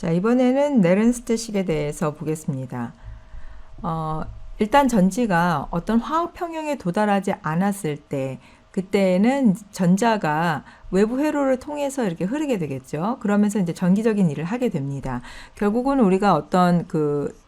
자, 이번에는 네른스트식에 대해서 보겠습니다. 어, 일단 전지가 어떤 화학 평형에 도달하지 않았을 때 그때는 전자가 외부 회로를 통해서 이렇게 흐르게 되겠죠. 그러면서 이제 전기적인 일을 하게 됩니다. 결국은 우리가 어떤 그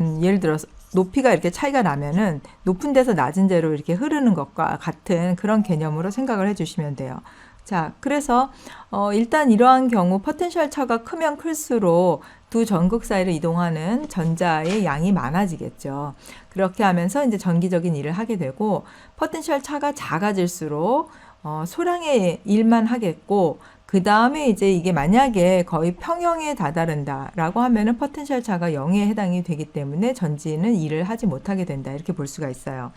음, 예를 들어서 높이가 이렇게 차이가 나면은 높은 데서 낮은 데로 이렇게 흐르는 것과 같은 그런 개념으로 생각을 해주시면 돼요. 자, 그래서 어, 일단 이러한 경우 포텐셜 차가 크면 클수록 두 전극 사이를 이동하는 전자의 양이 많아지겠죠. 그렇게 하면서 이제 전기적인 일을 하게 되고 포텐셜 차가 작아질수록 어, 소량의 일만 하겠고 그 다음에 이제 이게 만약에 거의 평형에 다다른다라고 하면은 포텐셜 차가 0에 해당이 되기 때문에 전지는 일을 하지 못하게 된다 이렇게 볼 수가 있어요.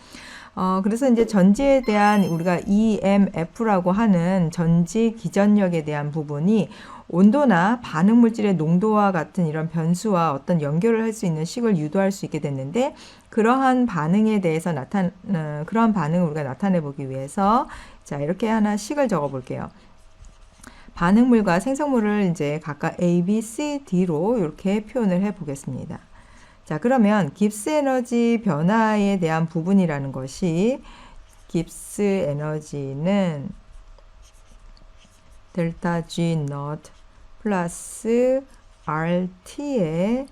어, 그래서 이제 전지에 대한 우리가 EMF라고 하는 전지 기전력에 대한 부분이 온도나 반응 물질의 농도와 같은 이런 변수와 어떤 연결을 할 수 있는 식을 유도할 수 있게 됐는데 그러한 반응에 대해서 나타 어, 그러한 반응을 우리가 나타내 보기 위해서 자 이렇게 하나 식을 적어 볼게요. 반응물과 생성물을 이제 각각 A, B, C, D로 이렇게 표현을 해 보겠습니다. 자, 그러면 깁스 에너지 변화에 대한 부분이라는 것이 깁스 에너지는 델타 G not 플러스 RT의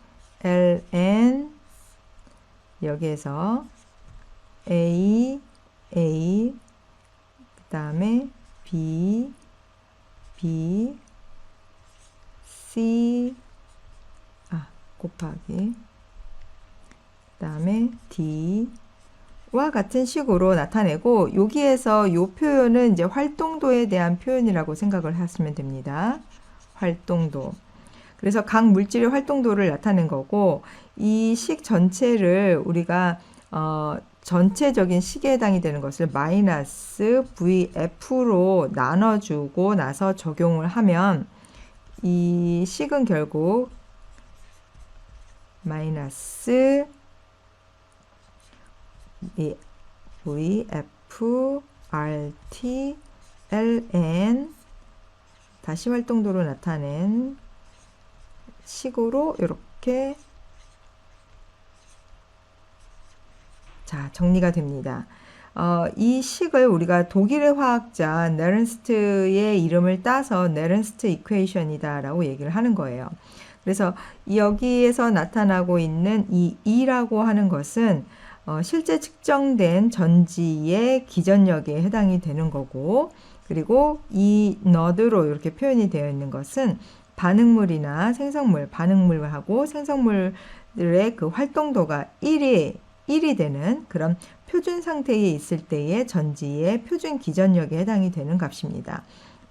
ln 여기에서 A, A, 그 다음에 B, B, C, 아, 곱하기, 그 다음에 D와 같은 식으로 나타내고, 여기에서 요 표현은 이제 활동도에 대한 표현이라고 생각을 하시면 됩니다. 활동도. 그래서 각 물질의 활동도를 나타낸 거고, 이 식 전체를 우리가, 어, 전체적인 식에 해당이 되는 것을 마이너스 VF로 나눠주고 나서 적용을 하면 이 식은 결국 마이너스 이 VF RT LN 다시 활동도로 나타낸 식으로 이렇게 자, 정리가 됩니다. 어, 이 식을 우리가 독일의 화학자 네른스트의 이름을 따서 네른스트 이퀘이션이다라고 얘기를 하는 거예요. 그래서 여기에서 나타나고 있는 이 E라고 하는 것은 어, 실제 측정된 전지의 기전력에 해당이 되는 거고, 그리고 이 너드로 이렇게 표현이 되어 있는 것은 반응물이나 생성물, 반응물하고 생성물들의 그 활동도가 1이 1이 되는 그런 표준 상태에 있을 때의 전지의 표준 기전력에 해당이 되는 값입니다.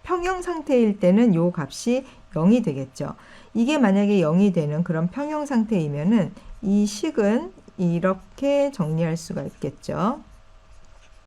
평형 상태일 때는 요 값이 0이 되겠죠. 이게 만약에 0이 되는 그런 평형 상태이면은 이 식은 이렇게 정리할 수가 있겠죠.